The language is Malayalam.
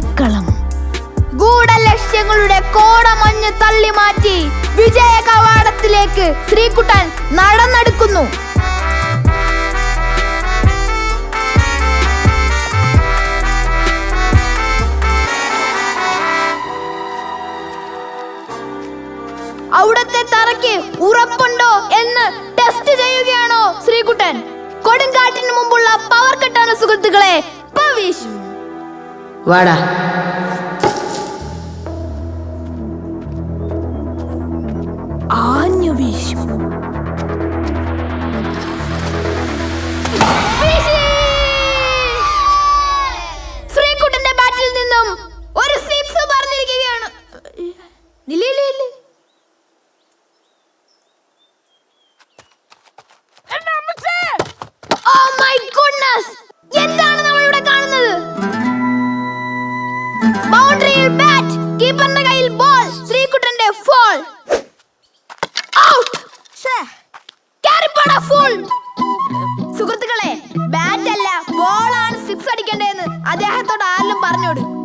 കളിക്കളം ഗൂഢലക്ഷ്യങ്ങളുടെ കോടമഞ്ഞ് തള്ളി മാറ്റി വിജയ കവാടത്തിലേക്ക് ശ്രീകുട്ടൻ നടന്നെടുക്കുന്നു. അവിടത്തെ തറയ്ക്ക് ഉറപ്പുണ്ടോ എന്ന് ടെസ്റ്റ് ചെയ്യുകയാണോ ശ്രീകുട്ടൻ? കൊടുങ്കാറ്റിന് മുമ്പുള്ള പവർ കട്ടാണ് സുഹൃത്തുക്കളെ പവീഷ്. വാടാ ആഞ്ഞു വീശു! ബൗണ്ടറിയിൽ ബാറ്റ് കീപ്പറിന്റെ കയ്യിൽ ബോൾ ശ്രീകുട്ടന്റെ ഫോൾ ഔട്ട് ഫുൾ സുഹൃത്തുക്കളെ ബാറ്റ് അല്ല ബോളാണ് സിക്സ് അടിക്കേണ്ടതെന്ന് അദ്ദേഹത്തോട് ആരെങ്കിലും പറഞ്ഞോട്